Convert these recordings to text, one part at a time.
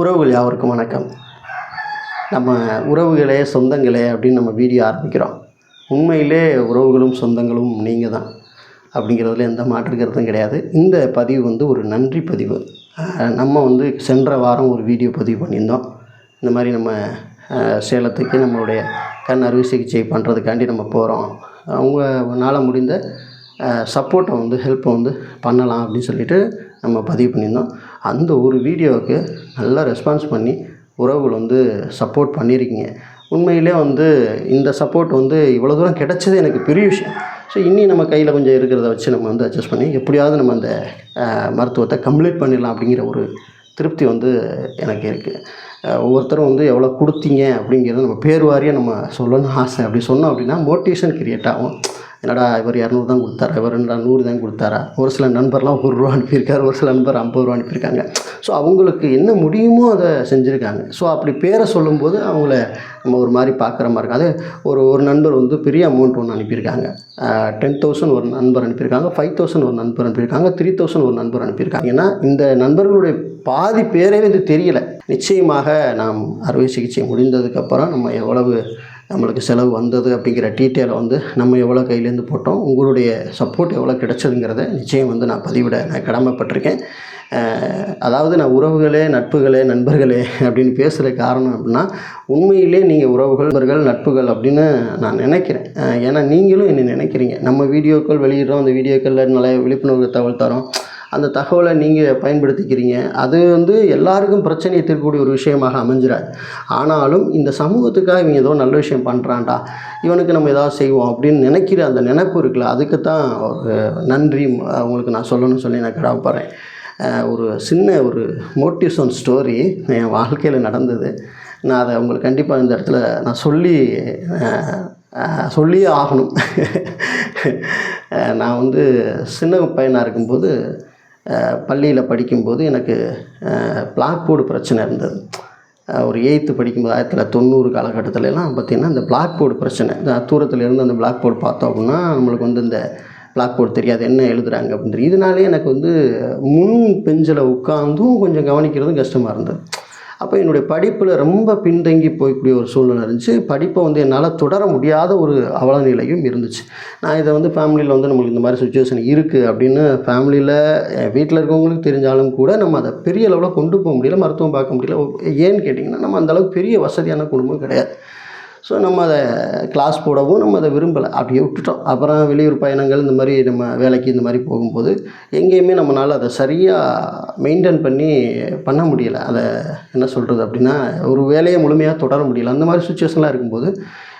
உறவுகள் யாவருக்கும் வணக்கம். நம்ம உறவுகளே சொந்தங்களே அப்படின்னு நம்ம வீடியோ ஆரம்பிக்கிறோம். உண்மையிலே உறவுகளும் சொந்தங்களும் நீங்கள் தான் அப்படிங்கிறதுல எந்த மாற்றுக்கிறதும் கிடையாது. இந்த பதிவு வந்து ஒரு நன்றி பதிவு. நம்ம வந்து சென்ற வாரம் ஒரு வீடியோ பதிவு பண்ணியிருந்தோம். இந்த மாதிரி நம்ம சேலத்துக்கு நம்மளுடைய கண் அறுவை சிகிச்சை பண்ணுறதுக்காண்டி நம்ம போகிறோம் அவங்கனால முடிந்த சப்போர்ட்டை வந்து ஹெல்ப்பை வந்து பண்ணலாம் அப்படின்னு சொல்லிட்டு நம்ம பதிவு பண்ணியிருந்தோம். அந்த ஒரு வீடியோவுக்கு நல்லா ரெஸ்பான்ஸ் பண்ணி உறவுகள் வந்து சப்போர்ட் பண்ணியிருக்கீங்க. உண்மையிலே வந்து இந்த சப்போர்ட் வந்து இவ்வளோ தூரம் கிடைச்சது எனக்கு பெரிய விஷயம். ஸோ இன்னி நம்ம கையில் கொஞ்சம் இருக்கிறத வச்சு நம்ம வந்து அட்ஜஸ்ட் பண்ணி எப்படியாவது நம்ம அந்த மருத்துவத்தை கம்ப்ளீட் பண்ணிடலாம் அப்படிங்கிற ஒரு திருப்தி வந்து எனக்கு இருக்குது ஒவ்வொருத்தரும் வந்து எவ்வளோ கொடுத்தீங்க அப்படிங்கிறத நம்ம பேர் வாரியாக நம்ம சொல்லணும்னு ஆசை. அப்படி சொன்னோம் அப்படின்னா மோட்டிவேஷன் க்ரியேட் ஆகும். என்னடா இவர் இரநூறு தான் கொடுத்தாரா? இவர் என்னடா நூறு தான் கொடுத்தாரா? ஒரு சில நண்பர்லாம் ஒரு ரூபா அனுப்பியிருக்காரு ஒரு சில நண்பர் ஐம்பது ரூபா அனுப்பியிருக்காங்க. ஸோ அவங்களுக்கு என்ன முடியுமோ அதை செஞ்சுருக்காங்க. ஸோ அப்படி பேரை சொல்லும்போது அவங்கள நம்ம ஒரு மாதிரி பார்க்குற மாதிரி இருக்கும் அது ஒரு ஒரு நண்பர் வந்து பெரிய அமௌண்ட் ஒன்று அனுப்பியிருக்காங்க. டென் தௌசண்ட் ஒரு நண்பர் அனுப்பியிருக்காங்க ஃபைவ் தௌசண்ட் ஒரு நண்பர் அனுப்பியிருக்காங்க த்ரீ தௌசண்ட் ஒரு நண்பர் அனுப்பியிருக்காங்க. ஏன்னா இந்த நண்பர்களுடைய பாதி பேரே இது தெரியல. நிச்சயமாக நாம் அறுவை சிகிச்சை முடிந்ததுக்கப்புறம் நம்ம எவ்வளவு நம்மளுக்கு செலவு வந்தது அப்படிங்கிற டீட்டெயிலை வந்து நம்ம எவ்வளோ கையிலேருந்து போட்டோம் உங்களுடைய சப்போர்ட் எவ்வளோ கிடைச்சதுங்கிறத நிச்சயம் வந்து நான் பதிவிட நான் கடமைப்பட்டிருக்கேன். அதாவது நான் உறவுகளே நட்புகளே நண்பர்களே அப்படின்னு பேசுகிற காரணம் அப்படின்னா உண்மையிலே நீங்கள் உறவுகள் நண்பர்கள் நட்புகள் அப்படின்னு நான் நினைக்கிறேன். ஏன்னா நீங்களும் என்னை நினைக்கிறீங்க. நம்ம வீடியோக்கள் வெளியிடுறோம் அந்த வீடியோக்களில் நிறைய விழிப்புணர்வு தகவல் தரோம். அந்த தகவலை நீங்கள் பயன்படுத்திக்கிறீங்க அது வந்து எல்லாருக்கும் பிரச்சனையை தீர்க்கக்கூடிய ஒரு விஷயமாக அமைஞ்சிடாது ஆனாலும் இந்த சமூகத்துக்காக இவங்க ஏதோ நல்ல விஷயம் பண்ணுறான்டா இவனுக்கு நம்ம ஏதாவது செய்வோம் அப்படின்னு நினைக்கிற அந்த நினைப்பு இருக்குல்ல அதுக்கு தான் ஒரு நன்றி உங்களுக்கு நான் சொல்லணும்னு சொல்லி நான் கடமைப்படுறேன் ஒரு சின்ன ஒரு மோட்டிவேஷன் ஸ்டோரி என் வாழ்க்கையில் நடந்தது. நான் அதை உங்களுக்கு கண்டிப்பாக இந்த இடத்துல நான் சொல்லி சொல்லியே ஆகணும். நான் வந்து சின்ன பையனாக இருக்கும்போது பள்ளியில் படிக்கும்போது எனக்கு பிளாக் போர்டு பிரச்சனை இருந்தது. ஒரு எயித்து படிக்கும்போது ஆயிரத்தி தொள்ளாயிரத்தி தொண்ணூறு காலகட்டத்திலலாம் பார்த்திங்கன்னா இந்த பிளாக் போர்டு பிரச்சனை. இந்த தூரத்தில் இருந்து அந்த பிளாக் போர்டு பார்த்தோம் அப்படின்னா நம்மளுக்கு வந்து இந்த பிளாக் போர்டு தெரியாது என்ன எழுதுகிறாங்க அப்படின்னு இதனாலே எனக்கு வந்து முன் பெஞ்சில் உட்காந்தும் கொஞ்சம் கவனிக்கிறதும் கஷ்டமாக இருந்தது. அப்போ என்னுடைய படிப்பில் ரொம்ப பின்தங்கி போய்க்கூடிய ஒரு சூழ்நிலை இருந்துச்சு. படிப்பை வந்து என்னால் தொடர முடியாத ஒரு அவல நிலையும் இருந்துச்சு. நான் இதை வந்து ஃபேமிலியில் வந்து நம்மளுக்கு இந்த மாதிரி சுச்சுவேஷன் இருக்குது அப்படின்னு ஃபேமிலியில் வீட்டில் இருக்கவங்களுக்கு தெரிஞ்சாலும் கூட நம்ம அதை பெரிய அளவில் கொண்டு போக முடியல மருத்துவம் பார்க்க முடியல. ஏன்னு கேட்டிங்கன்னா நம்ம அந்தளவுக்கு பெரிய வசதியான குடும்பம் கிடையாது. ஸோ நம்ம அதை கிளாஸ் போடவும் நம்ம அதை விரும்பலை. அப்படியே விட்டுட்டோம். அப்புறம் வெளியூர் பயணங்கள் இந்த மாதிரி நம்ம வேலைக்கு இந்த மாதிரி போகும்போது எங்கேயுமே நம்மளால் அதை சரியாக மெயின்டைன் பண்ணி பண்ண முடியலை. அதை என்ன சொல்கிறது அப்படின்னா ஒரு வேலையை முழுமையாக தொடர முடியல. அந்த மாதிரி சுச்சுவேஷன்லாம் இருக்கும்போது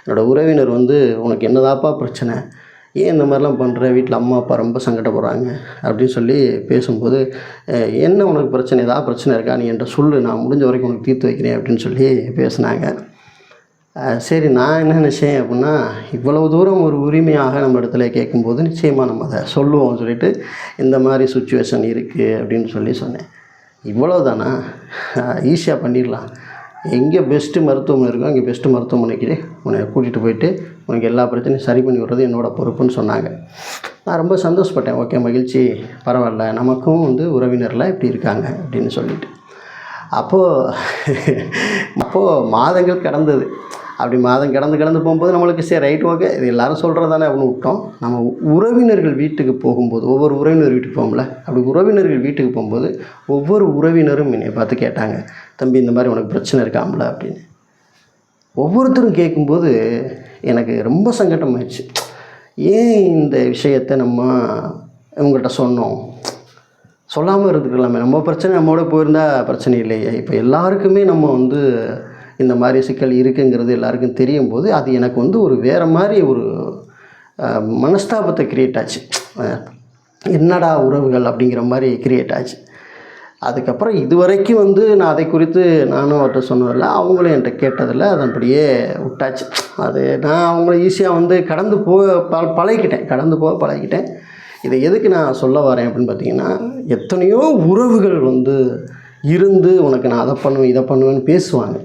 என்னோடய உறவினர் வந்து உனக்கு என்னதாப்பா பிரச்சனை? ஏன் இந்த மாதிரிலாம் பண்ணுற வீட்டில் அம்மா அப்பா ரொம்ப சங்கடப்படுறாங்க. அப்படின்னு சொல்லி பேசும்போது என்ன உனக்கு பிரச்சனை? ஏதாவது பிரச்சனை இருக்கா? நீ என்கிட்ட சொல்லு. நான் முடிஞ்ச வரைக்கும் உனக்கு தீர்த்து வைக்கிறேன். அப்படின்னு சொல்லி பேசுனாங்க. சரி நான் என்ன நினச்சேன் அப்படின்னா இவ்வளவு தூரம் ஒரு உரிமையாக நம்ம இடத்துல கேட்கும்போது நிச்சயமாக நம்ம அதை சொல்லுவோம்னு சொல்லிட்டு இந்த மாதிரி சுச்சுவேஷன் இருக்குது அப்படின்னு சொல்லி சொன்னேன். இவ்வளோ தானா ஈஸியாக பண்ணிடலாம். எங்கே பெஸ்ட்டு மருத்துவமனை இருக்கோ அங்கே பெஸ்ட்டு மருத்துவமனைக்கு உன்னை கூட்டிகிட்டு போயிட்டு உனக்கு எல்லா பிரச்சனையும் சரி பண்ணி விடுறது என்னோடய பொறுப்புன்னு சொன்னாங்க. நான் ரொம்ப சந்தோஷப்பட்டேன். ஓகே மகிழ்ச்சி. பரவாயில்ல. நமக்கும் வந்து உறவினரில் இப்படி இருக்காங்க அப்படின்னு சொல்லிட்டு. அப்போது அப்போது மாதங்கள் கடந்தது. அப்படி மாதம் கிடந்து கிடந்து போகும்போது நம்மளுக்கு சரி ரைட் ஓகே இது எல்லாரும் சொல்கிறது தானே அப்படின்னு விட்டோம். நம்ம உறவினர்கள் வீட்டுக்கு போகும்போது ஒவ்வொரு உறவினர் வீட்டுக்கு போகும்ல அப்படி உறவினர்கள் வீட்டுக்கு போகும்போது ஒவ்வொரு உறவினரும் என்னை பார்த்து கேட்டாங்க தம்பி இந்த மாதிரி உனக்கு பிரச்சனை இருக்காம்ல அப்படின்னு. ஒவ்வொருத்தரும் கேட்கும்போது எனக்கு ரொம்ப சங்கடமாயிடுச்சு ஏன் இந்த விஷயத்தை நம்ம இவங்கள்ட்ட சொன்னோம்? சொல்லாமல் இருந்துக்கலாமே நம்ம பிரச்சனை நம்மோட போயிருந்தா பிரச்சனை இல்லையே. இப்போ எல்லாருக்குமே நம்ம வந்து இந்த மாதிரி சிக்கல் இருக்குங்கிறது எல்லாருக்கும் தெரியும் போது அது எனக்கு வந்து ஒரு வேறு மாதிரி ஒரு மனஸ்தாபத்தை கிரியேட் ஆச்சு. என்னடா உறவுகள் அப்படிங்கிற மாதிரி கிரியேட் ஆச்சு. அதுக்கப்புறம் இது வரைக்கும் வந்து நான் அதை குறித்து நானும் அவர்கிட்ட சொன்னதில்ல அவங்களும் என்கிட்ட கேட்டதில்ல அதன்படியே விட்டாச்சு. அது நான் அவங்கள ஈஸியாக வந்து கடந்து போக ப பழகிக்கிட்டேன் கடந்து போக பழகிக்கிட்டேன். இதை எதுக்கு நான் சொல்ல வரேன் அப்படின்னு பார்த்தீங்கன்னா எத்தனையோ உறவுகள் வந்து இருந்து உனக்கு நான் அதை பண்ணுவேன் இதை பண்ணுவேன்னு பேசுவாங்க.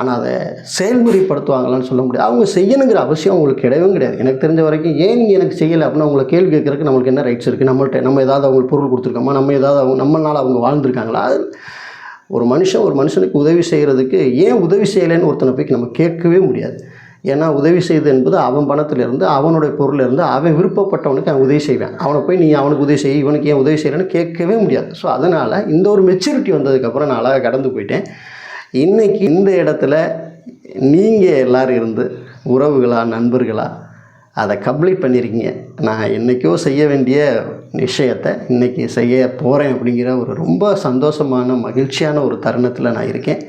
ஆனால் அதை செயல்முறைப்படுத்துவாங்களான்னு சொல்ல முடியாது. அவங்க செய்யணுங்கிற அவசியம் அவங்களுக்கு கிடையவும் கிடையாது. எனக்கு தெரிஞ்ச வரைக்கும் ஏன் நீங்கள் எனக்கு செய்யலை அப்படின்னு அவங்களை கேள்வி கேட்குறதுக்கு நம்மளுக்கு என்ன ரைட்ஸ் இருக்குது நம்மள்ட்ட நம்ம ஏதாவது அவங்களுக்கு பொருள் கொடுத்துருக்கோமா? நம்ம ஏதாவது அவங்க நம்மளால் அவங்க வாழ்ந்துருக்காங்களா? அது ஒரு மனுஷன் ஒரு மனுஷனுக்கு உதவி செய்கிறதுக்கு ஏன் உதவி செய்யலைன்னு ஒருத்தனை போய் நம்ம கேட்கவே முடியாது. ஏன்னா உதவி செய்து என்பது அவன் பணத்திலிருந்து அவனுடைய பொருளிலிருந்து அவன் விருப்பப்பட்டவனுக்கு அவன் உதவி செய்வேன். அவனை போய் நீ அவனுக்கு உதவி செய் இவனுக்கு ஏன் உதவி செய்யலைன்னு கேட்கவே முடியாது. ஸோ அதனால் இந்த ஒரு மெச்சூரிட்டி வந்ததுக்கப்புறம் நான் அழகாக கடந்து போயிட்டேன். இன்றைக்கி இந்த இடத்துல நீங்கள் எல்லோரும் இருந்து உறவுகளா நண்பர்களா அதை கம்ப்ளீட் பண்ணியிருக்கீங்க நான் என்றைக்கோ செய்ய வேண்டிய விஷயத்தை இன்றைக்கி செய்ய போகிறேன் அப்படிங்கிற ஒரு ரொம்ப சந்தோஷமான மகிழ்ச்சியான ஒரு தருணத்தில் நான் இருக்கேன்.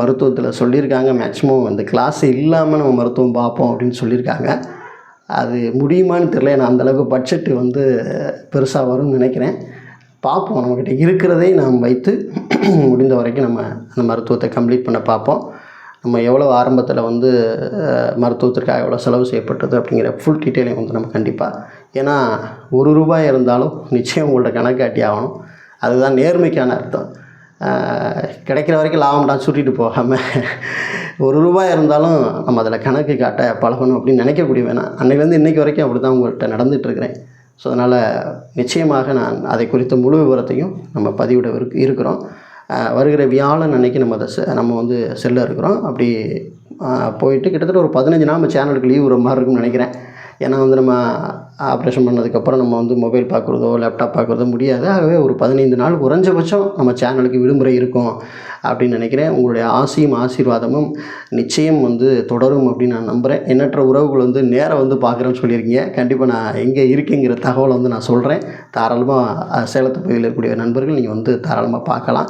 மருத்துவத்தில் சொல்லியிருக்காங்க மேக்ஸிமம் அந்த கிளாஸ் இல்லாமல் நம்ம மருத்துவம் பார்ப்போம் அப்படின்னு சொல்லியிருக்காங்க. அது முடியுமான்னு தெரியல. நான் அந்தளவுக்கு பட்ஜெட்டு வந்து பெருசாக வரும்னு நினைக்கிறேன். பார்ப்போம். நம்மக்கிட்ட இருக்கிறதே நாம் வைத்து முடிந்த வரைக்கும் நம்ம அந்த மருத்துவத்தை கம்ப்ளீட் பண்ண பார்ப்போம். நம்ம எவ்வளோ ஆரம்பத்தில் வந்து மருத்துவத்திற்காக எவ்வளோ செலவு செய்யப்பட்டது அப்படிங்கிற ஃபுல் டீட்டெயிலையும் வந்து நம்ம கண்டிப்பாக ஏன்னா ஒரு ரூபாய் இருந்தாலும் நிச்சயம் உங்கள்ட்ட கணக்காட்டி ஆகணும். அதுதான் நேர்மைக்கான அர்த்தம். கிடைக்கிற வரைக்கும் லாபம்டா சுட்டிட்டு போகாமல் ஒரு ரூபாய் இருந்தாலும் நம்ம அதில் கணக்கு காட்ட பழகணும் அப்படின்னு நினைக்கக்கூடிய வேணாம். அன்றைக்கிலேருந்து இன்றைக்கி வரைக்கும் அப்படி தான் உங்கள்கிட்ட நடந்துகிட்ருக்கிறேன் ஸோ அதனால் நிச்சயமாக நான் அதை குறித்த முழு விவரத்தையும் நம்ம பதிவிட இருக்கிறோம். வருகிற வியாழன் அன்னைக்கு நம்ம அதை செ- நம்ம வந்து செல்ல இருக்கிறோம். அப்படி போயிட்டு கிட்டத்தட்ட ஒரு பதினஞ்சு நாள் நம்ம சேனலுக்கு லீவ் வர மாதிரி இருக்கும்னு நினைக்கிறேன். ஏன்னா வந்து நம்ம ஆப்ரேஷன் பண்ணதுக்கப்புறம் நம்ம வந்து மொபைல் பார்க்குறதோ லேப்டாப் பார்க்குறதோ முடியாது. ஆகவே ஒரு பதினைந்து நாள் குறைஞ்சபட்சம் நம்ம சேனலுக்கு விடுமுறை இருக்கும் அப்படின்னு நினைக்கிறேன். உங்களுடைய ஆசையும் ஆசீர்வாதமும் நிச்சயம் வந்து தொடரும் அப்படின்னு நான் நம்புகிறேன் எண்ணற்ற உறவுகள் வந்து நேராக வந்து பார்க்குறேன்னு சொல்லியிருக்கீங்க. கண்டிப்பாக நான் எங்கே இருக்கேங்கிற தகவலை வந்து நான் சொல்கிறேன் தாராளமாக சேலத்து பகுதியில் இருக்கக்கூடிய நண்பர்கள் நீங்கள் வந்து தாராளமாக பார்க்கலாம்.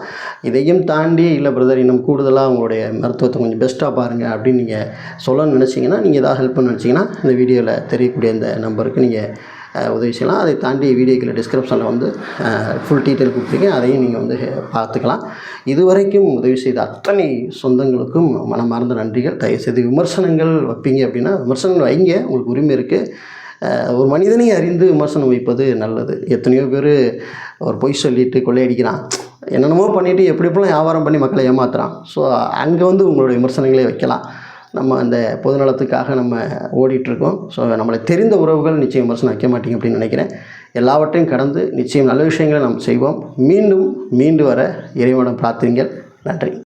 இதையும் தாண்டி இல்லை பிரதர் இன்னும் கூடுதலாக உங்களுடைய மருத்துவத்தை கொஞ்சம் பெஸ்ட்டாக பாருங்கள் அப்படின்னு நீங்கள் சொல்லணும்னு நினச்சிங்கன்னா நீங்கள் ஏதாவது ஹெல்ப் பண்ண நினச்சிங்கன்னா இந்த வீடியோவில் தெரியக்கூடிய இந்த நம்பருக்கு நீங்கள் உதவி செய்யலாம். அதை தாண்டி வீடியோக்கில் டிஸ்கிரிப்ஷனில் வந்து ஃபுல் டீட்டெயில் கொடுத்துருக்கேன். அதையும் நீங்கள் வந்து பார்த்துக்கலாம். இதுவரைக்கும் உதவி செய்த அத்தனை சொந்தங்களுக்கும் மனமார்ந்த நன்றிகள். தயவுசெய்து விமர்சனங்கள் வைப்பீங்க அப்படின்னா விமர்சனங்கள் வைங்க. உங்களுக்கு உரிமை இருக்குது ஒரு மனிதனை அறிந்து விமர்சனம் வைப்பது நல்லது. எத்தனையோ பேர் ஒரு பொய் சொல்லிட்டு கொள்ளையடிக்கிறான். என்னென்னமோ பண்ணிவிட்டு எப்படி எப்படிலாம் வியாபாரம் பண்ணி மக்களை ஏமாத்துறான். ஸோ அங்கே வந்து உங்களுடைய விமர்சனங்களே வைக்கலாம். நம்ம அந்த பொதுநலத்துக்காக நம்ம ஓடிட்டுருக்கோம். ஸோ நம்மளை தெரிந்த உறவுகள் நிச்சயம் விமர்சனம் வைக்க மாட்டீங்க அப்படின்னு நினைக்கிறேன். எல்லாவற்றையும் கடந்து நிச்சயம் நல்ல விஷயங்களை நாம் செய்வோம். மீண்டும் மீண்டு வர இறைவனம் பிரார்த்திங்கள் நன்றி.